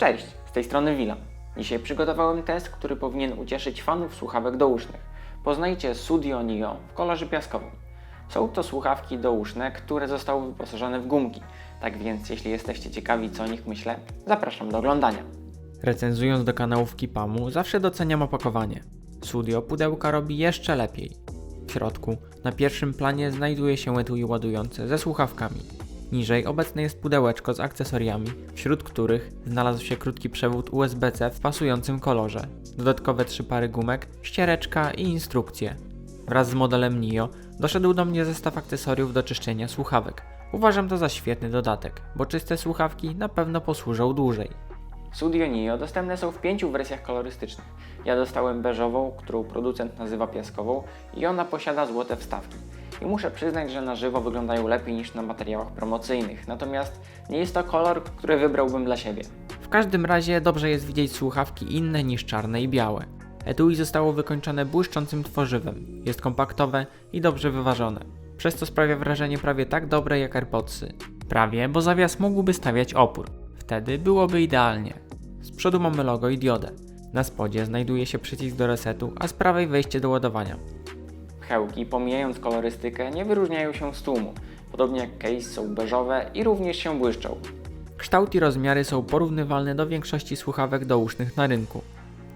Cześć, z tej strony Wilan. Dzisiaj przygotowałem test, który powinien ucieszyć fanów słuchawek dousznych. Poznajcie Studio Neo w kolorze piaskowym. Są to słuchawki douszne, które zostały wyposażone w gumki. Tak więc, jeśli jesteście ciekawi, co o nich myślę, zapraszam do oglądania. Recenzując do kanałów Kipamu, zawsze doceniam opakowanie. Studio pudełka robi jeszcze lepiej. W środku, na pierwszym planie znajduje się etui ładujące ze słuchawkami. Niżej obecne jest pudełeczko z akcesoriami, wśród których znalazł się krótki przewód USB-C w pasującym kolorze, dodatkowe trzy pary gumek, ściereczka i instrukcje. Wraz z modelem NIO doszedł do mnie zestaw akcesoriów do czyszczenia słuchawek. Uważam to za świetny dodatek, bo czyste słuchawki na pewno posłużą dłużej. Studio Neo dostępne są w pięciu wersjach kolorystycznych. Ja dostałem beżową, którą producent nazywa piaskową i ona posiada złote wstawki. I muszę przyznać, że na żywo wyglądają lepiej niż na materiałach promocyjnych, natomiast nie jest to kolor, który wybrałbym dla siebie. W każdym razie dobrze jest widzieć słuchawki inne niż czarne i białe. Etui zostało wykończone błyszczącym tworzywem, jest kompaktowe i dobrze wyważone. Przez to sprawia wrażenie prawie tak dobre jak AirPodsy. Prawie, bo zawias mógłby stawiać opór. Wtedy byłoby idealnie. Z przodu mamy logo i diodę. Na spodzie znajduje się przycisk do resetu, a z prawej wejście do ładowania. Pchełki, pomijając kolorystykę, nie wyróżniają się z tłumu. Podobnie jak case są beżowe i również się błyszczą. Kształt i rozmiary są porównywalne do większości słuchawek dousznych na rynku.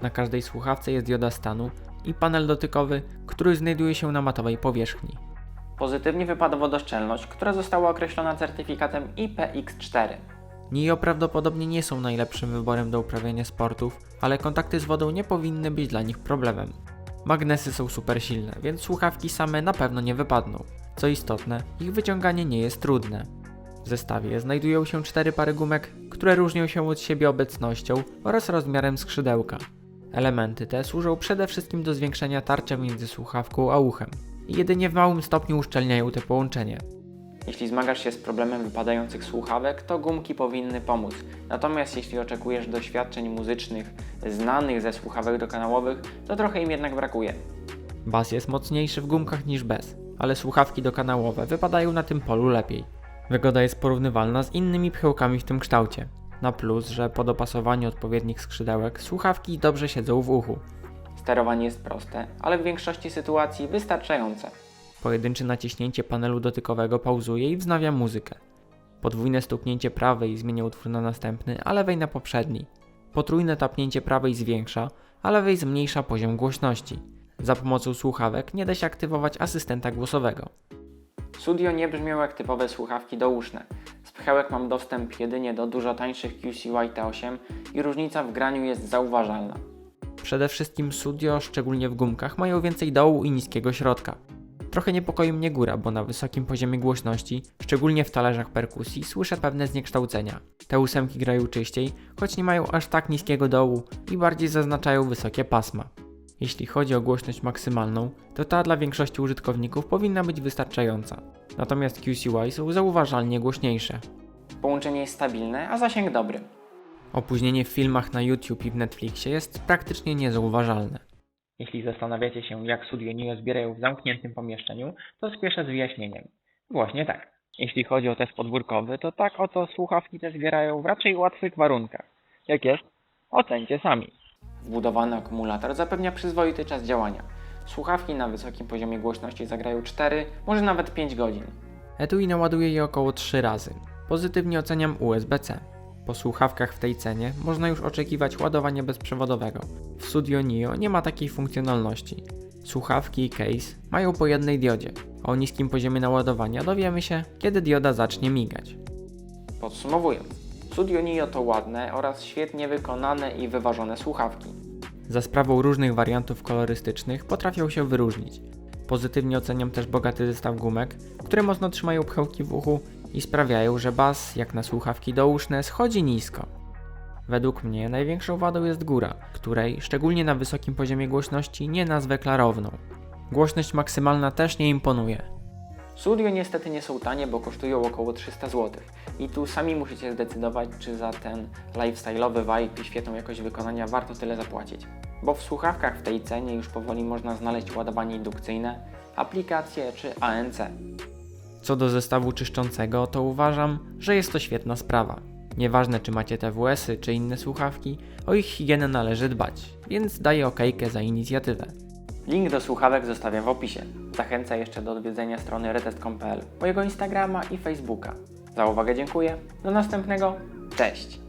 Na każdej słuchawce jest dioda stanu i panel dotykowy, który znajduje się na matowej powierzchni. Pozytywnie wypada wodoszczelność, która została określona certyfikatem IPX4. NIO prawdopodobnie nie są najlepszym wyborem do uprawiania sportów, ale kontakty z wodą nie powinny być dla nich problemem. Magnesy są super silne, więc słuchawki same na pewno nie wypadną. Co istotne, ich wyciąganie nie jest trudne. W zestawie znajdują się cztery pary gumek, które różnią się od siebie obecnością oraz rozmiarem skrzydełka. Elementy te służą przede wszystkim do zwiększenia tarcia między słuchawką a uchem i jedynie w małym stopniu uszczelniają te połączenie. Jeśli zmagasz się z problemem wypadających słuchawek, to gumki powinny pomóc. Natomiast jeśli oczekujesz doświadczeń muzycznych znanych ze słuchawek dokanałowych, to trochę im jednak brakuje. Bas jest mocniejszy w gumkach niż bez, ale słuchawki dokanałowe wypadają na tym polu lepiej. Wygoda jest porównywalna z innymi pchełkami w tym kształcie. Na plus, że po dopasowaniu odpowiednich skrzydełek słuchawki dobrze siedzą w uchu. Sterowanie jest proste, ale w większości sytuacji wystarczające. Pojedyncze naciśnięcie panelu dotykowego pauzuje i wznawia muzykę. Podwójne stuknięcie prawej zmienia utwór na następny, a lewej na poprzedni. Potrójne tapnięcie prawej zwiększa, a lewej zmniejsza poziom głośności. Za pomocą słuchawek nie da się aktywować asystenta głosowego. Studio nie brzmią jak typowe słuchawki douszne. Z pchełek mam dostęp jedynie do dużo tańszych QCY T8 i różnica w graniu jest zauważalna. Przede wszystkim studio, szczególnie w gumkach, mają więcej dołu i niskiego środka. Trochę niepokoi mnie góra, bo na wysokim poziomie głośności, szczególnie w talerzach perkusji, słyszę pewne zniekształcenia. Te ósemki grają czyściej, choć nie mają aż tak niskiego dołu i bardziej zaznaczają wysokie pasma. Jeśli chodzi o głośność maksymalną, to ta dla większości użytkowników powinna być wystarczająca. Natomiast QCY są zauważalnie głośniejsze. Połączenie jest stabilne, a zasięg dobry. Opóźnienie w filmach na YouTube i w Netflixie jest praktycznie niezauważalne. Jeśli zastanawiacie się, jak Studio Neo zbierają w zamkniętym pomieszczeniu, to spieszę z wyjaśnieniem. Właśnie tak. Jeśli chodzi o test podwórkowy, to tak oto słuchawki te zbierają w raczej łatwych warunkach. Jak jest? Ocencie sami. Wbudowany akumulator zapewnia przyzwoity czas działania. Słuchawki na wysokim poziomie głośności zagrają 4, może nawet 5 godzin. Etui naładuje je około 3 razy. Pozytywnie oceniam USB-C. Po słuchawkach w tej cenie można już oczekiwać ładowania bezprzewodowego. W Studio Neo nie ma takiej funkcjonalności. Słuchawki i case mają po jednej diodzie. O niskim poziomie naładowania dowiemy się, kiedy dioda zacznie migać. Podsumowując, Studio Neo to ładne oraz świetnie wykonane i wyważone słuchawki. Za sprawą różnych wariantów kolorystycznych potrafią się wyróżnić. Pozytywnie oceniam też bogaty zestaw gumek, które mocno trzymają pchełki w uchu i sprawiają, że bas, jak na słuchawki douszne, schodzi nisko. Według mnie największą wadą jest góra, której, szczególnie na wysokim poziomie głośności, nie nazwę klarowną. Głośność maksymalna też nie imponuje. Studio niestety nie są tanie, bo kosztują około 300 zł. I tu sami musicie zdecydować, czy za ten lifestyle'owy vibe i świetną jakość wykonania warto tyle zapłacić. Bo w słuchawkach w tej cenie już powoli można znaleźć ładowanie indukcyjne, aplikacje czy ANC. Co do zestawu czyszczącego, to uważam, że jest to świetna sprawa. Nieważne czy macie TWS-y czy inne słuchawki, o ich higienę należy dbać, więc daję okejkę za inicjatywę. Link do słuchawek zostawiam w opisie. Zachęcam jeszcze do odwiedzenia strony retest.pl, mojego Instagrama i Facebooka. Za uwagę dziękuję. Do następnego. Cześć!